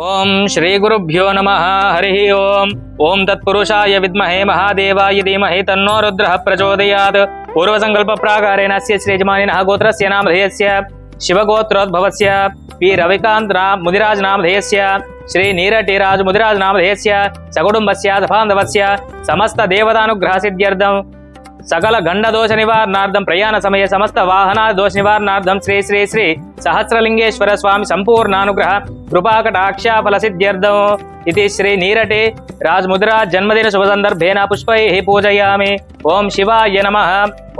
ओम श्री गुरुभ्यो नम, हरि ओम। ओम तत्पुरुषाय विद्महे महादेवाय धीमहे तन्नो रुद्रः प्रचोदयात्। पूर्वसङ्कल्प प्राकारेण अस्य श्रीजमानिनः गोत्रस्य नामधेयस्य शिवगोत्रोद्भवस्य, पी. रविकान्त नाम मुदिराज नामधेयस्य श्री नीरटीराज मुदिराज नामधेयस्य सकुटुम्बस्य सफान्धवस्य समस्त देवतानुग्रहसिद्ध्यर्थं సకల గండ దోష నివారణార్థం ప్రయాణ సమయ సమస్త వాహన దోష నివారణార్థం శ్రీ శ్రీ శ్రీ సహస్రలింగేశ్వర స్వామి సంపూర్ణానుగ్రహ కృపాకటాక్షాఫల సిద్ధ్యర్థం ఇది శ్రీ నీరటి రాజముద్రా జన్మదిన శుభ సందర్భేన పుష్పై పూజయామి. ఓం శివాయ నమ.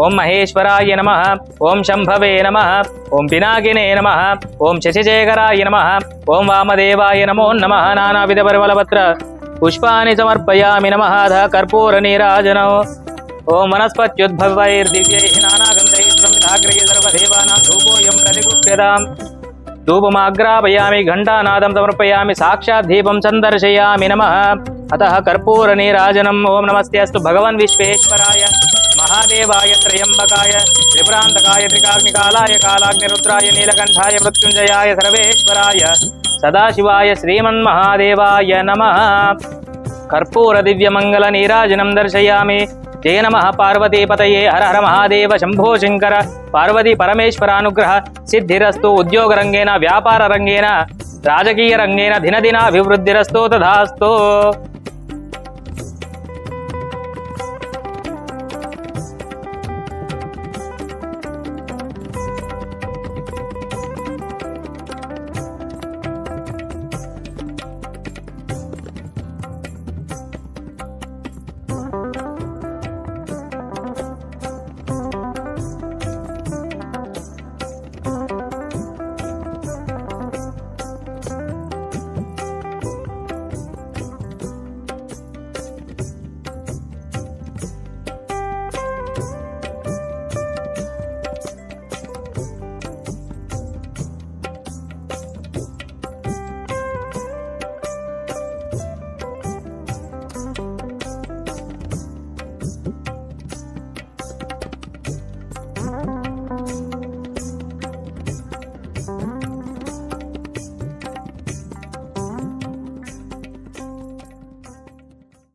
ఓం మహేశ్వరాయ నమ. ఓం శంభవే నమ. ఓం పినాకినే నమ. ఓం శశిశేఖరాయ నమ. ఓం వామదేవాయ నమో నమ. నానావిధ పరిమళపత్ర పుష్పాన్ని సమర్పయామి నమ. కర్పూర నీరాజనం. ఓం వనస్పత్యుద్భవైర్దివ్యై నానాగంధై బ్రహ్మధాగ్రయ సర్వదేవానాం ధూపోయం ప్రతిగృహ్యతాం ధూపమాగ్రాపయామి ఘంటానాదం సమర్పయామి సాక్షాత్ దీపం సందర్శయామి నమ. అత కర్పూర నీరాజనం ఓం నమస్తే అస్తు భగవన్ విశ్వేశ్వరాయ. మహాదేవాయ త్రయంబకాయ. త్రిపురాంతకాయ త్రికాగ్నికాలాయ కాలాగ్నిరుద్రాయ నీలకంఠాయ మృత్యుంజయాయ సర్వేశ్వరాయ. సదాశివాయ శ్రీమన్మహాదేవాయ నమ. కర్పూర దివ్యమంగళ నీరాజనం దర్శయామి. जय नमः पार्वतीपतये, हर हर महादेव, शंभो शंकर। पार्वती परमेश्वराग्रह सिद्धिस्तु उद्योग परमेश्वरानुग्रह, सिद्धिरस्तु उद्योगरङ्गेन व्यापाररङ्गेन दिन दिनदिनाभिवृद्धिरस्तु तथास्तु।